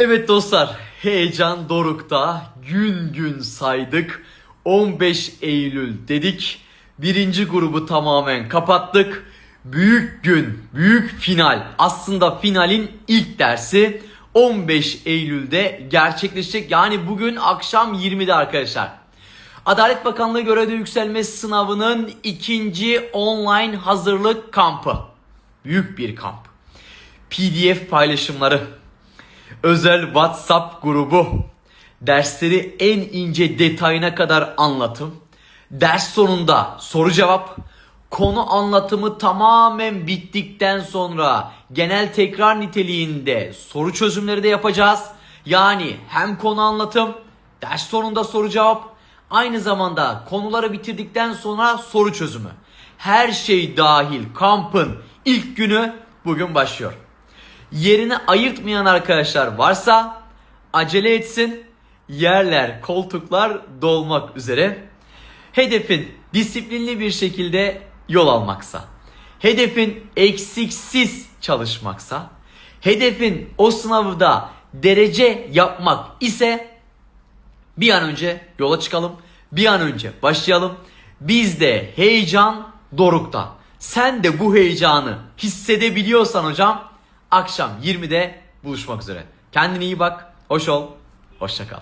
Evet dostlar, heyecan dorukta. Gün gün saydık. 15 Eylül dedik. Birinci grubu tamamen kapattık. Büyük gün, büyük final. Aslında finalin ilk dersi 15 Eylül'de gerçekleşecek. Yani bugün akşam 20'de arkadaşlar. Adalet Bakanlığı görevde yükselme sınavının ikinci online hazırlık kampı. Büyük bir kamp. PDF paylaşımları, özel WhatsApp grubu, dersleri en ince detayına kadar anlatım, ders sonunda soru cevap, konu anlatımı tamamen bittikten sonra genel tekrar niteliğinde soru çözümleri de yapacağız. Yani hem konu anlatım, ders sonunda soru cevap, aynı zamanda konuları bitirdikten sonra soru çözümü. Her şey dahil kampın ilk günü bugün başlıyor. Yerini ayırtmayan arkadaşlar varsa acele etsin. Yerler, koltuklar dolmak üzere. Hedefin disiplinli bir şekilde yol almaksa, hedefin eksiksiz çalışmaksa, hedefin o sınavda derece yapmak ise bir an önce yola çıkalım. Bir an önce başlayalım. Bizde heyecan dorukta. Sen de bu heyecanı hissedebiliyorsan hocam akşam 20'de buluşmak üzere. Kendine iyi bak. Hoş ol. Hoşça kal.